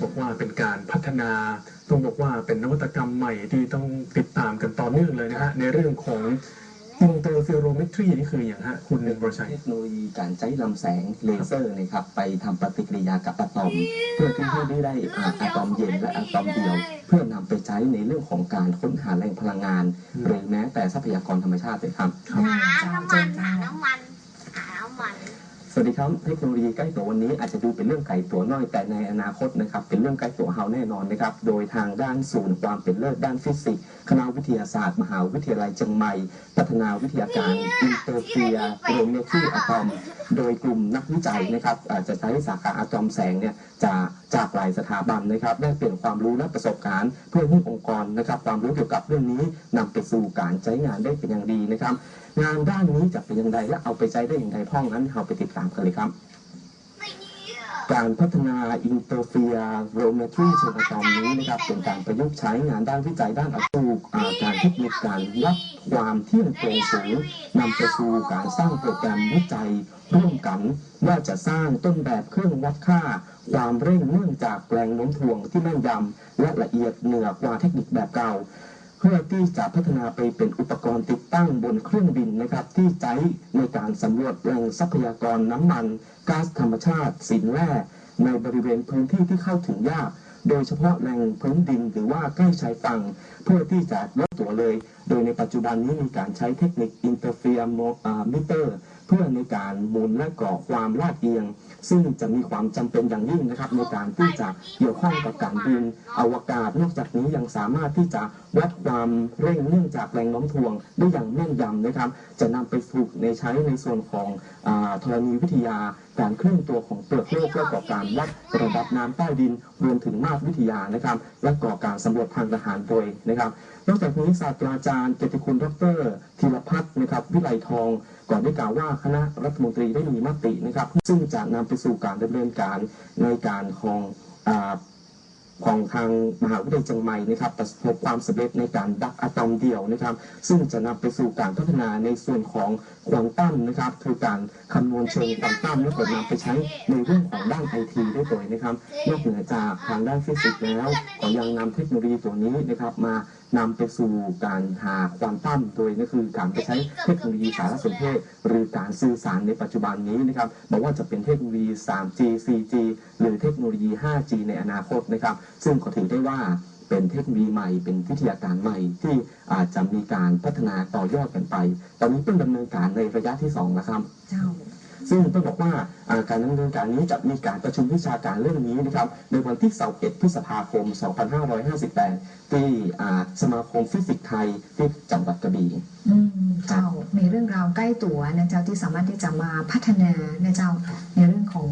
ต้องบอกว่าเป็นการพัฒนา ต้องบอกว่าเป็นนวัตกรรมใหม่ที่ต้องติดตามกันต่อเนื่องเลยนะฮะในเรื่องของอินเตอร์เฟโรเมตรีนี่คืออย่างฮะคุณหนึ่งประชัยเทคโนโลยีการใช้ลำแสงเลเซอร์นะครับไปทำปฏิกิริยากับอะตอม เพื่อที่ให้ได้ได้อ่าอะตอมเย็นและอะตอมเดียว เพื่อนำไปใช้ในเรื่องของการค้นหาแหล่งพลังงานอืมหรือแม้แต่ทรัพยากรธรรมชาติเลยครับครับหาน้ำมันหาน้ำมันหาน้ำมันส วัสดีครับเทคโนโลยีใกล้ตัววันนี้อาจจะดูเป็นเรื่องไกลตัวน้อยแต่ในอนาคตนะครับเป็นเรื่องใกล้ตัวเฮาแน่นอนนะครับโดยทางด้านศูนย์ความเป็นเลิศด้านฟิสิกส์คณะวิทยาศาสตร์ มหาวิทยาลัยเชียงใหม่ พัฒนาวิทยาการอินเตอร์เฟียโรเมตรีอะตอม โดยกลุ่มนักวิจัยนะครับอาจจะใช้สาขาอะตอมแสงเนี่ยจะจากหลายสถาบันนะครับได้เปลี่ยนความรู้และประสบการณ์เพื่อให้องค์กรนะครับความรู้เกี่ยวกับเรื่องนี้นำไปสู่การใช้งานได้เป็นอย่างดีนะครับ งานด้านนี้จะเป็นอย่างไรและเอาไปใช้ได้อย่างไรพ่องนั้นเราไปติดตามกันเลยครับ การพัฒนาอินเตอร์เฟียโรเมตรีเชิงอะตอมนี้นะครับเป็นการประยุกต์ใช้งานด้านวิจัยด้านอัตราอ่าการเทคนิคการวัดความเที่ยงตรงสูงนำไปสู่การสร้างโปรแกรมวิจัยร่วมกันว่าจะสร้างต้นแบบเครื่องวัดค่า ความเร่งเนื่องจากแรงโน้มถ่วงที่แม่นยำและละเอียดเหนือกว่าเทคนิคแบบเก่า เพื่อที่จะพัฒนาไปเป็นอุปกรณ์ติดตั้งบนเครื่องบินนะครับ ที่ใช้ในการสำรวจแหล่งทรัพยากรน้ำมันก๊าซธรรมชาติ สินแร่ในบริเวณพื้นที่ที่เข้าถึงยาก โดยเฉพาะแหล่งพื้นดินหรือว่าใกล้ชายฝั่งเพื่อที่จะลดตัวเลย โดยในปัจจุบันนี้มีการใช้เทคนิค interference meter เพื่อในการหมุนและก่อความลาดเอียง ซึ่งจะมีความจำเป็นอย่างยิ่งนะครับ ในการที่จะเกี่ยวข้องกับการบินอวกาศ นอกจากนี้ยังสามารถที่จะวัดความเร่งเนื่องจากแรงโน้มถ่วงได้อย่างแม่นยำนะครับ จะนำไปฝึกในใช้ในส่วนของอธรณีวิทยา การเคลื่อนตัวของเปลือกโลกและก่อการวัดระดับน้ำใต้ดินรวมถึงมาตรวิทยานะครับ และก่อการสำรวจทางทหารโดยนะครับ นอกจากนี้ศาสตราจารย์เกียรติคุณดรธีรพัฒน์นะครับวิไลทอง ก่อนได้กล่าวว่าคณะรัฐมนตรีได้มีมตินะครับ ซึ่งจะนำไปสู่การดำเนินการในการของอของทางมหาวิทยาลัยเชียงใหม่นะครับประสบความสำเร็จในการดักอะตอมเดียวนะครับ ซึ่งจะนำไปสู่การพัฒนาในส่วนของควอนตัมนะครับ คือการคำนวณเชิงควอนตัมและก็นำไปใช้ในเรื่องของด้านไอทีได้ด้วยนะครับนอกเหนือจากทางด้านฟิสิกส์แล้ว ก็ยังนำเทคโนโลยีตัวนี้นะครับมา นำไปสู่การหาควอนตัมโดยนั่นคือการไปใช้เทคโนโลยีสารสนเทศหรือการสื่อสารในปัจจุบันนี้นะครับบอกว่าจะเป็นเทคโนโลยี 3G 4G หรือเทคโนโลยี 5G ในอนาคตนะครับ ซึ่งก็ถือได้ว่าเป็นเทคโนโลยีใหม่ เป็นวิทยาการใหม่ที่อาจจะมีการพัฒนาต่อยอดกันไป ตอนนี้เพิ่งดำเนินการในระยะที่2นะครับเจ้า ซึ่งต้องบอกว่าอ่าการดำเนินการนี้จะมีการประชุมวิชาการเรื่องนี้นะครับในวันที่21พฤษภาคม 2558 ที่อ่าสมาคมฟิสิกส์ไทยที่จังหวัดกระบี่อืมเจ้ามีเรื่องราวใกล้ตัวนะเจ้าที่สามารถที่จะมาพัฒนานะเจ้าในเรื่องของ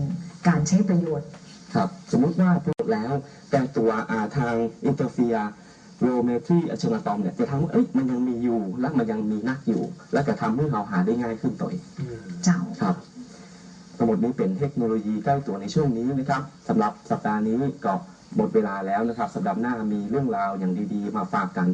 การใช้ประโยชน์ครับสมมุติว่าพูดแล้วแต่ตัวอาทางอินเตอร์เฟียโรเมตรีเชิงอะตอมเนี่ยจะทำว่าเอ้ยมันยังมีอยู่และมันยังมีนักอยู่ และจะทำให้เราหาได้ง่ายขึ้นตัวเองอืมเจ้าครับ หมดนี้เป็นเทคโนโลยีใกล้ตัวในช่วงนี้นะครับสำหรับสัปดาห์นี้ก็หมดเวลาแล้วนะครับสัปดาห์หน้ามีเรื่องราวอย่างดีๆมาฝากกัน